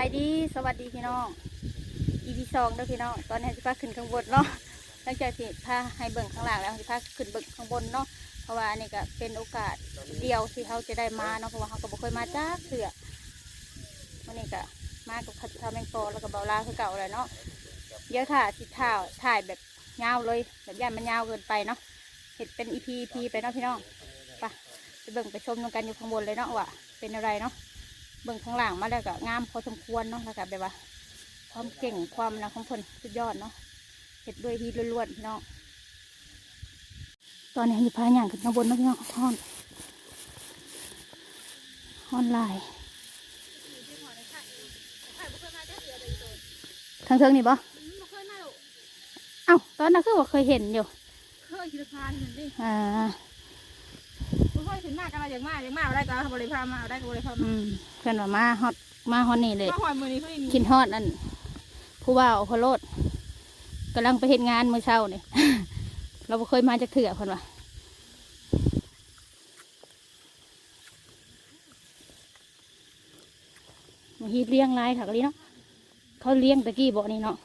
ายดีสวัสดีพี่น้องอีพีสองเด้อพี่น้องตอนนี้สิพาขึ้นข้างบนเนาะหลังจากที่พาให้เบิ่งข้างล่างแล้วสิพาขึ้นเบิ่งข้างบนเนาะเพราะว่าอันนี้ก็เป็นโอกาสเดียวที่เขาจะได้มาเนาะเพราะว่าเขาก็บ่เคยมาจ้าเถื่อวันนี้ก็มากับข้าวทาแมงปอแล้วก็เบาลาคือเก่าเลยเนาะเดี๋ยวถ่ายสิถ่ายถ่ายแบบยาวเลย แบบย่านมันยาวเกินไปเนาะเห็ดเป็นอีพีอีพีไปเนาะพี่น้องไปไปเบิ่งไปชมกันอยู่ข้างบนเลยเนาะว่าเป็นอะไรเนาะ เบิ่งข้างหลังมาแล้วก็งามพอสมควรเนาะแล้วก็แบบว่า ความเก่งความนะของคนสุดยอดเนาะเห็ดด้วยที่ล้วนๆพี่น้องตอนนี้อยู่พาอย่างขึ้นข้างบนเนาะพี่น้องท่อนท่อนลายทางเทิงนี่บ่เอ้าตอนนั้นคือว่าเคยเห็นอยู่เคยคิดพานเห็นดิอ่า บ่ค่อยถึงมากกันอะไรอย่างมากอย่างมากเอาได้ก็บริพามาเอาได้ก็บริพามาอืมเพื่อนว่ามาฮอตมาฮอตนี่เลย มาหอยมือนี้เขาดีกินฮอดนั่นผู้ว่าอพโลดกำลังไปเห็นงานเมื่อเช้านี่ เราบ่เคยมาจากเถื่อคนว่ามาฮีเลี้ยงลายถักลีเนาะเขาเลี้ยงตะกี้บ่นี่เนาะ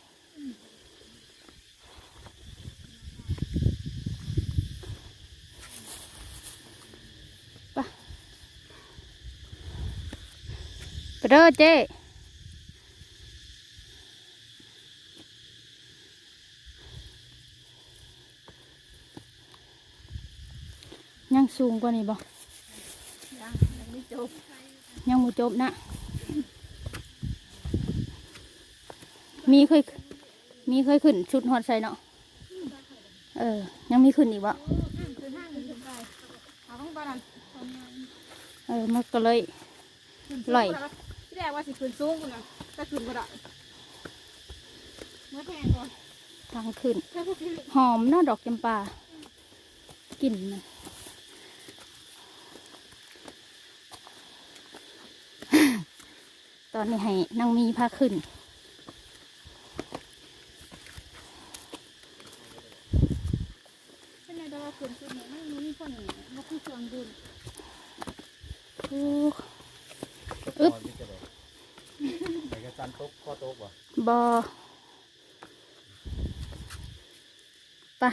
ไปไป เด้อเจ้ยังสูงกว่านี้บ่ยังไม่จบ ยังมูจบนะ มีเคย มีเคยขึ้นชุดฮอตใส่เนาะ เออ ยังมีขึ้นอีกวะคือห้าไปเอาข้างบ้านนั่นเออ มันก็เลยลที่แรกว่าสิขึ้นสูงกันนะแต่ขึ้นก็ได้เมื่อแพงก่อนทางขึ้นแค่พวกที่หอมเนาะดอกจำปากลิ่นมัน ตอนนี้ให้นางมีพาขึ้น เป็นไงแต่ว่าขึ้นขึ้นเนี่ยไม่มีคนเนี่ยมันคือเครื่องดื่มโอ้ อึ๊บไปกระจันตกข้อตกว่ะบอปะ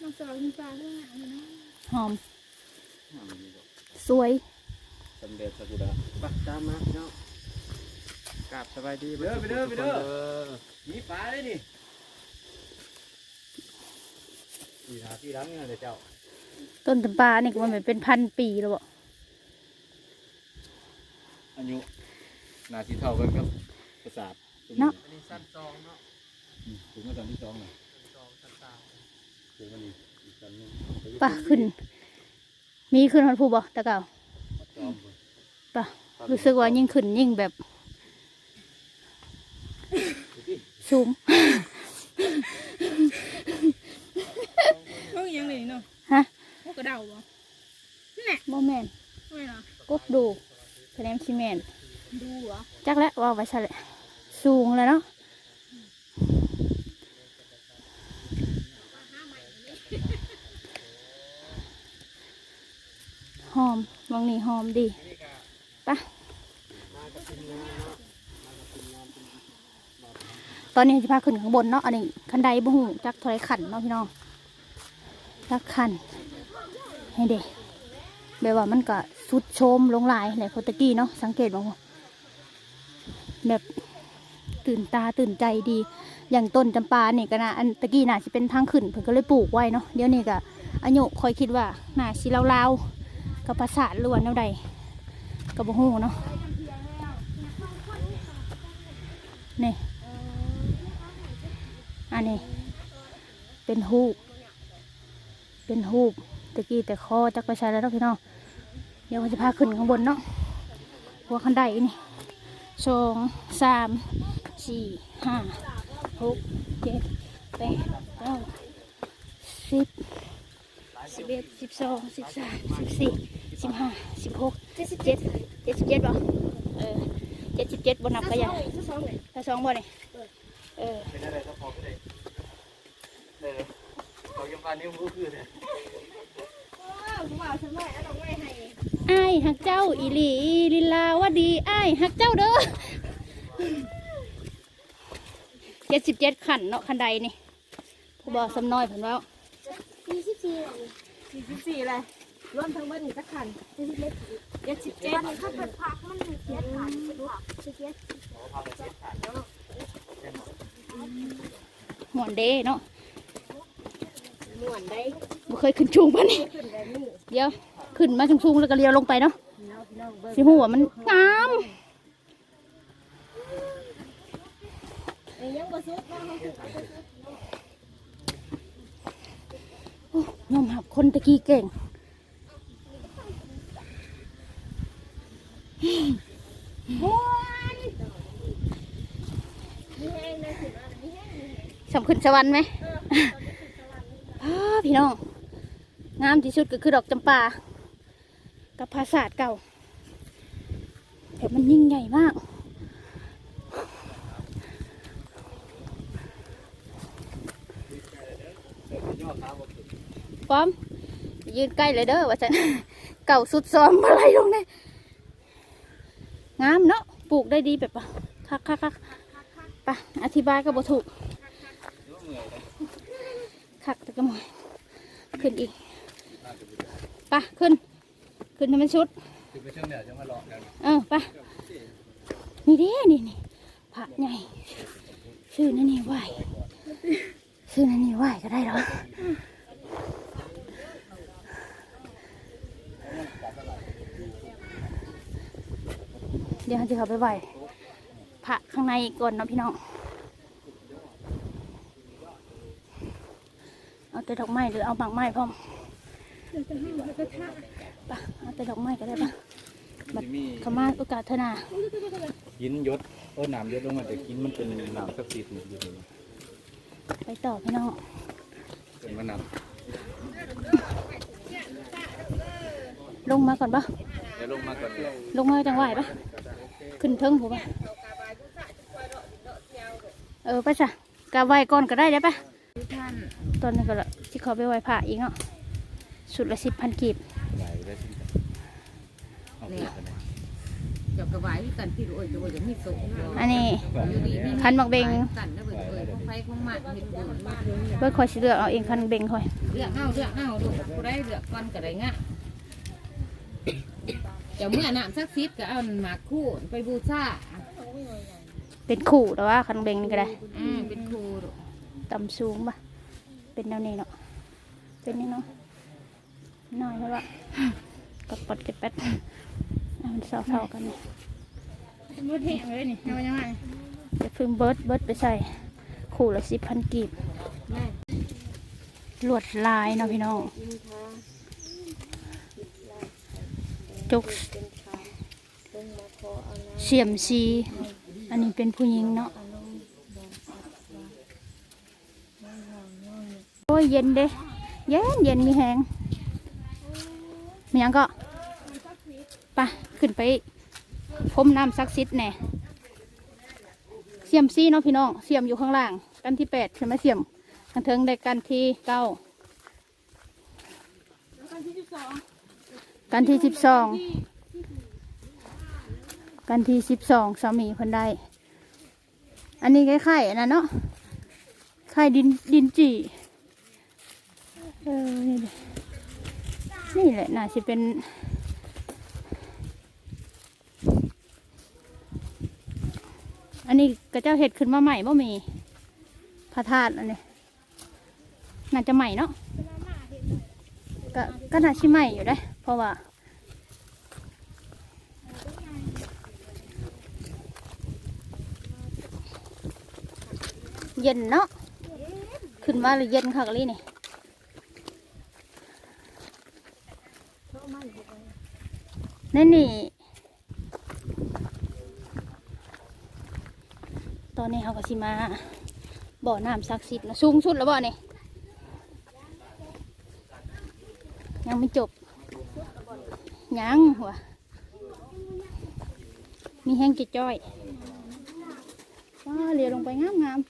น้องสาวมีปลาด้วยนะหอม สวยสำเร็จสกุดาปักตามมาเนาะกราบสบายดีเด้อไปเด้อไปเด้อมีปลาเลยนี่สี่หาสี่หลังเนี่ยเดี๋ยวเจ้า ต้นจำปานี่ก็มันเป็นพันปีแล้วบ่อายุ นาทีเท่ากันครับประสาทเนาะ อันนี้สั้นสองเนาะถึงมาตอนที่สองน่ะถึงวันนี้อีกสั้นหนึงปะขึ้น มีขึ้นฮอดผู้บ่ตะเก่าจอมพุ่นปะรู้สึกว่ายิ่งขึ้นยิ่งแบบดูดิสูงเพิ่งยังเลยเนาะฮะพวกกระเดาบ่โมแมนไม่หรอกบดูคะแนนชิแมน ดูเหรอจักแล้วว่าไว้ซะแหละสูงแล้วเนาะหอมมองนี่หอมดีปะตอนนี้จะพาขึ้นข้างบนเนาะอันนี้คันไดบุหูจักเทอยขันเนาะพี่น้องจักขันให้เด็กแบบว่ามันก็สุดโชมลงลายหลายคนตะกี้เนาะสังเกตบ้าง แบบตื่นตาตื่นใจดี อย่างต้นจำปาเนี่ยก็นะอันตะกี้น่าจะเป็นทางขึ้นเพิ่นก็เลยปลูกไว้เนาะเดี๋ยวนี้ก็อายุคอยคิดว่าน่าสิลาวๆกับภาษาทล้วนแนวใดกับบ่ฮู้เนาะนี่อันนี้ เป็นฮูกเป็นฮูกตะกี้แต่คอจักไปใช้แล้วเนาะพี่น้องเดี๋ยวมันจะพาขึ้นข้างบนเนาะหัวขันไดนี่ สองสามสี่ห้าหกเจ็ดแปดเก้าสิบสิบเอ็ดสิบสองสิบสามสิบสี่สิบห้าสิบหกเจ็ดสิบเจ็ดเจ็ดสิบเจ็ดบ่เออเจ็ดสิบเจ็ดบนนับก็ยังถ้าสองบ่เนี่ยเออเป็นอะไรก็พอก็ได้เลยเขายังพานิ้วมือคือเลย ว้าวฉันว่าฉันว่าเอาดอก ไม้ให้อ้ายหักเจ้าอีหลีลิลาวดีอ้ายหักเจ้าเด้อเจ็ดสิบเจ็ดขันเนาะขันใดนี่ผู้บอกสำน้อยผมว่าสี่สิบสี่สี่สิบสี่เลยรวมทั้งหมดนี่สักขันสี่สิบเอ็ดเจ็ดสิบเจ็ดถ้าเกิดพักมันเจ็ดขันเป็นผักสิบเจ็ดหมวนเด้เนาะม่วนได้บ่เคยขึ้นชูงปะนี่ขึ้นแบบนี้เดี๋ยว ขึ้นมาสูงๆแล้วก็เลี้ยวลงไปเนาะน้องพี่น้องเบิ้งสิหัวามันงามไอ้ยังบ่ซุกน้องเขาซุกโอ้ยอมหับคนตะกี้เก่งม่วนมีแห้งนะสิมามีแห้งมีแห้งสำขึ้นสวรรค์ไหมอ้าพี่น้อง งามที่สุดก็คือดอกจำปา กับภาษาเก่า แต่มันยิ่งใหญ่มาก ป้อม ยืนใกล้เลยเด้อว่าจะเก่าสุดซ้อมอะไรลงเลยงามเนาะปลูกได้ดีแบบว่าคักคักคักไปอธิบายก็บ่ถูกคักตะกมอยขึ้นอีกไปะขึ้น ขึ้นให้มันชุดคือไปเชื่อมเดี๋ยวจะมาลองกันเออไปะนี่เด้นี่นี่ผักใหญ่ซื้อนั่นนี่ไหวซื้อนั่นนี่ไหวก็ได้หรอเดี๋ยวเราจะเข้าไปไหวผักข้างในก่อนเนาะพี่น้องเอาแต่ดอกไม้หรือเอาบางไม้พร้อม ปะเอาแต่ดอกไม้ก็ได้ปะมันมีเขามาโอกาสเถอะนากินยศเออหนามยศลงมาแต่กินมันเป็นหนามสักดิ์สิทธิ์อยู่นี่ไปต่อพี่น้องเป็นมะนาวลงมาก่อนปะเดี๋ยวลงมาก่อนเดี๋ยวลงมาจังไหวปะขึ้นเทิงหัวปะเออไปจ้ะกะไหวก่อนก็ได้ได้ปะท่านตอนนี้ก็ละที่เขาไปไหวผ่าอีกเนาะสุดละสิบพันกีบ ไหลได้สิเอาไปเลยจับกระบายกันที่โอ้ยจะว่าจะมีสุขอันนี้อยู่ดีมีคันหมักเบงกันนะเบิดเอ้ยของไฟของมันเห็นบุญเบิร์คอยสิเลือกเอาเองคันเบงคอยเลือกเอาเลือกเอาลูกผู้ได้เลือกก่อนก็ได้งะเดี๋ยวเมื่อน้ำสักซิดก็เอาหมากคู่ไปบูชาเป็นขู่แต่ว่าคันเบงนี่ก็ได้อืมเป็นครูลูกต่ำสูงปะเป็นแนวนี้เนาะเป็นนี่เนาะ น้อยเพราะว่ากับปอดเก็บแป๊ดเอามันเท่าๆกันนี่มืดแห้งเลยนี่เอายังไงจะพึ่งเบิร์ดเบิร์ดไปใส่ขู่ละสิบพันกีบลวดลายเนาะพี่น้องจุกเสียมซีอันนี้เป็นผู้หญิงเนาะโอ้ยเย็นเด้เย็นเย็นมีแหง มียังก็ไปขึ้นไปพรมน้ำซักซิดแน่เสียมซี่เนาะพี่น้องเสียมอยู่ข้างล่าง กันที่แปดใช่ไหมเสียมกันเทิงได้กันที่เก้ากันที่สิบสองกันที่สิบสองกันที่สิบสองสามีเพิ่นได้ อันนี้คล้ายๆอันนั้นเนาะคล้ายดินดินจีเออนี่ นี่แหละน่าจะเป็นอันนี้กระเจ้าเห็ดขึ้นมาใหม่บ่มีพระธาตุอันนี้น่าจะใหม่เนาะก็ก็น่าชิใหม่อยู่ได้ เพราะว่า เย็นเนาะขึ้นมาเลยเย็นค่ะกะลี่นี่ นี่นี่ ตอนนี้เขาก็สิมาบ่อน้ำศักดิ์สิทธิ์นะสูงสุดแล้วบ่อนี่ยังไม่จบ ยังหัวมีแห้งจิจ้อยว้าเรียลงไปงามงาม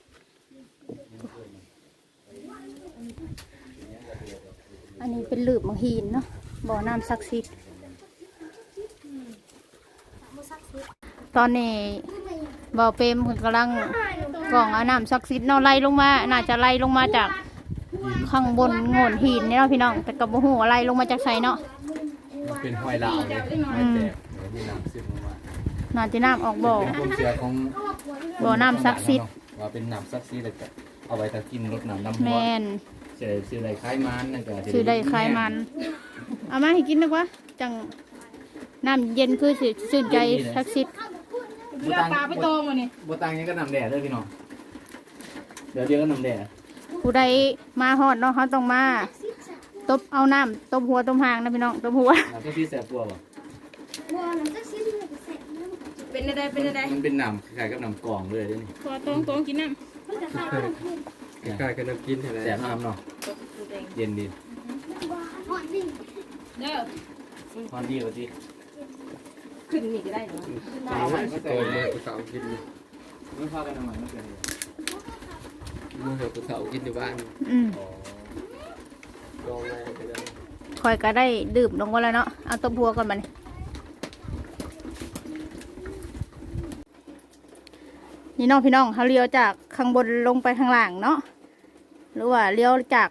อันนี้เป็นหลืบมังหินเนาะบ่อน้ำศักดิ์สิทธิ์ ตอนนี้บ่าวเปรมเพิ่นกำลังกล่องเอาน้ำซักซิดเนาะไล่ลงมา น่าจะไล่ลงมาจากข้างบนโงนหินนี่เนาะพี่น้อง แต่ก็บ่ฮู้ว่าไล่ลงมาจากไสเนาะ มันเป็นหอยลาวเลยหอยแตกเดี๋ยวมีน้ำซึมลงมาน่าจะน้ำออกบ่อ เป็นความเชื่อของบ่อน้ำศักดิ์สิทธิ์ ว่าเป็นน้ำศักดิ์สิทธิ์เลยก็เอาไว้ถ้ากินรดน้ำน้ำหัวแม่นเสียซื้ออะไรคล้ายมันนั่นก็จะซื้อได้คล้ายมัน เอามาให้กินดีกว่าจังน้ำเย็นคือสิชื่นใจศักดิ์ สิทธิ์บัตังปลาไปโตมานี่บัตังยังก็น้ำแดดเลยพี่น้อง เดี๋ยวเดี๋ยวก็น้ำแดดผู้ใดมาฮอดเนาะเขาต้องมาตบเอาน้ำตบหัวตบหางนะพี่น้องตบหัวน้ำก็ที่แสบปัวบ่เป็นอะไรเป็นอะไรมันเป็นน้ำคล้ายๆกับน้ำกรองเลยเด้นี่ขอตรงตรงกินน้คล้ายๆกับน้ำกินแสบน้ำเนาะเย็นดีำเด้อพอนดีกว่าดี ขึ้นนี่ก็ได้เนาะโตมากูสาวกินไม่พากันทำไมไม่เป็นไรมื่อเรากูเสากินอยู่บ้านอืมลองอะไรไปได้คอยก็ได้ดื่มลงมาแล้วเนาะ เอาตบหัวก่อนมันนี่น้องพี่น้องเขาเลี้ยวจากข้างบนลงไปทางล่างเนาะ หรือว่าเลี้ยวจาก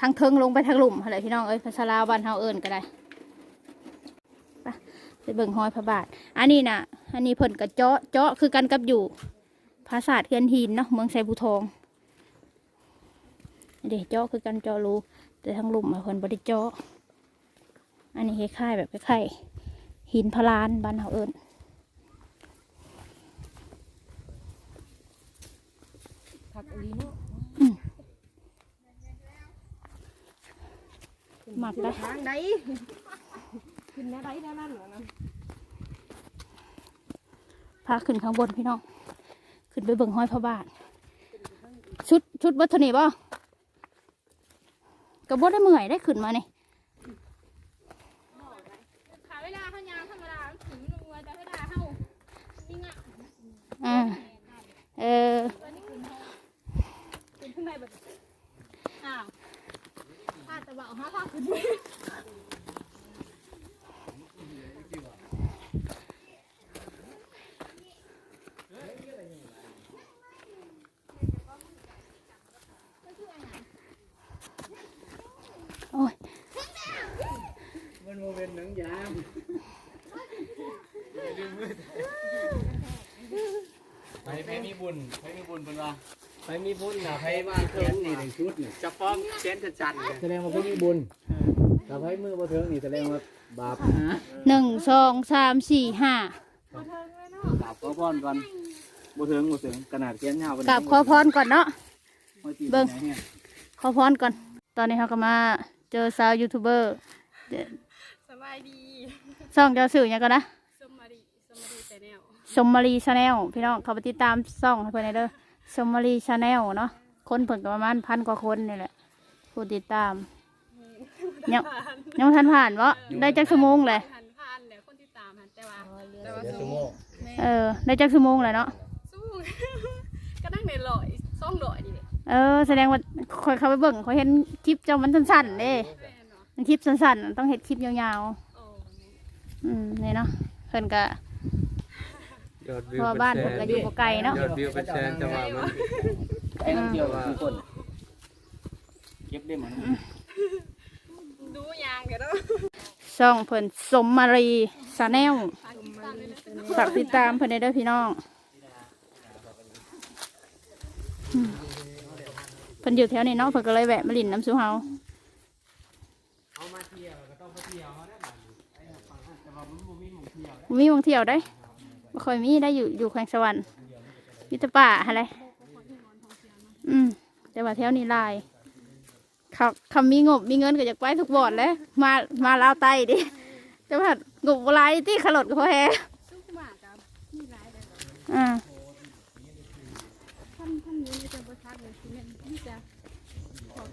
ทางเทิงลงไปทางหลุมอะไรพี่น้องเอ้ยภาษาลาวบ้านเฮาเอิ้นก็ได้ไปไป เบิ่งห้อยพระบาท อันนี้นะอันนี้เพิ่นกระเจาะเจาะคือกันกับอยู่ภาษาทเทือนหินเนาะเมืองไซบูทองเดี๋ยวเจาะคือกันเจาะรูแต่ทางหลุมอะเพิ่นบ่ได้เจาะอันนี้คล้ายๆแบบคล้ายๆหินพลานบ้านเฮาเอิ้นผักอีเนาะหมักได้ทางใดขึ้นแนวใดแนวนั้นเหรอนะ พาขึ้นข้างบนพี่น้อง ขึ้นไปเบิ่งห้อยพระบาท ชุดชุดวัฒนีบ่กระบดได้เมื่อยได้ขึ้นมานี่ขาเวลาเขายางธรรมดาถึงนัวแต่เวลาเขาจริงอะอ่าเออเป็นข้างในแบบอ้าวถ้าจะบอกห้าผ้าขึ้น โอ้ย มันโมเป็นหนังยาง ไปไปมีบุญไปมีบุญเป็นว่าไปมีบุญนะไปไปบ้าบ้านนเทิงนี่หนึ่งชุดนี่จะฟ้องเชนจะจันเลยแสดงว่าเพิ่งมีบุญถ้าไปมือบ่เทิงนี่แสดงว่าบาปหนึ่งสองสามสี่ห้าบาปขอพรก่อนบ่เทิงบ่เทิงขนาดเขียนยาวกราบขอพรก่อนเนาะเบิ่งเนี่ยขอพรก่อน ตอนนี้เขาก็มาเจอสาวยูทูบเบอร์เดี๋ยวสบายดีช่องเจ้าสื่อหยังกันนะ สมมารีสมมารีแต่แนวสมมารีชาแนลพี่น้องเขาไปติดตามช่องให้เพื่อนหน่อยเด้อสมมารีชาแนลเนาะคนเพิ่นก็ประมาณพันกว่าคนนี่แหละผู้ติดตามยังยังบ่ทันผ่านวะได้จักชั่วโมงเลยหันผ่านแล้วคนที่ตามหันแต่ว่าแต่ว่าเดี๋ยวสู้ชั่วโมงเออได้จักชั่วโมงเลยเนาะสู้ก็นั่งในลอยซ่องลอยนี่แหละเออแสดงว่าคอยเข้าไปเบิ่งคอยเห็นคลิปเจ้ามันสั้นๆเด้แม่เนาะมันคลิปสั้นๆต้องเห็นคลิปยาวโอ้ๆอืมนี่เนาะเพิ่นก็ ยอดวิเพวราะว่าเป็นบ้านแสเพิ่นนก็อยู่บ่ไกลเนาะ ยอดวิวเป็นแสนแต่ว่ามันไปน้ำเที่ยวทุกคนเก็บได้หมดดูยางเดี๋ยวเนาะช่องเพิ่นสมมารีชาแนลฝากติดตามเพิ่นได้เด้อพี่น้องอืมเพิ่นอยู่แถวนี้เนาะเพิ่นก็เลยแวะมาลินน้ำสูเฮามีหมองเที่ยวได้ บ่ค่อยมีได้อยู่อยู่แขวงสวรรค์มิตรป่าอะไรอืมแต่ว่าแถวนี้ลายเขาคำมีงบมีเงินก็อยากไปทุกบ่อนเลยมามาลาวใต้ดิแต่ว่างบบ่หลายที่ขลดก็พอแฮสู้มากกับมีหลายแต่อ่าท่านท่านนี้จะประทักเลยคือเนี่ยนี่จะ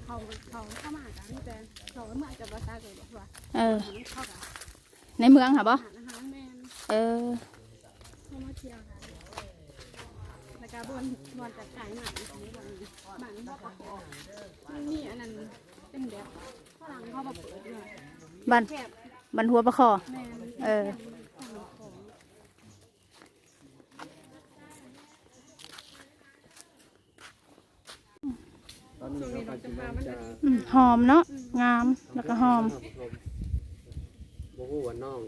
เขาเขาเข้ามากันนี่แต่เขาเมื่อจะประทักเลยบอกว่าเออในเมืองค่ะบ่อเออ เที่ยวนะแล้วก็บนบนจากไก่หมันองบนหมันพ่ประกอบมันมีอันนั้นเป็นแบบฝรั่งเขาแบบเปิดเลยบันบบบันหัวประคอเออหอมเนาะงามแล้วก็หอม บ่ฮู้วน้อง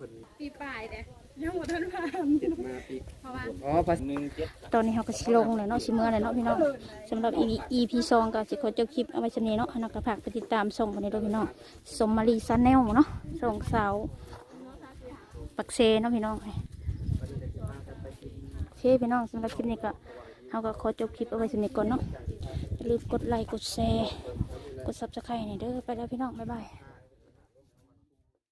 พิ่นปีปลายเด้ยังบ่ทันผ่านเจ็ดมาปีเพราะว่าอ๋อภาษาหนึ่งเจ็ดตอนนี้เราก็สิลงเลยเนาะสิเมื่อเลยเนาะพี่น้องสำหรับ EP EP สองก็สิขอจบคลิปเอาไว้ชนี้เนาะนักกระผักไปติดตามส่งกันในด้วยพี่น้องสมมารีซาแนลเนาะส่งสาวปักเซเนาะพี่น้องโอเคพี่น้องสำหรับคลิปนี้ก็เราก็ขอจบคลิปเอาไว้ชนี้ก่อนเนาะอย่าลืมกดไลค์กดแชร์กดซับสไครต์นี่เด้อไปแล้วพี่น้องบ๊ายบาย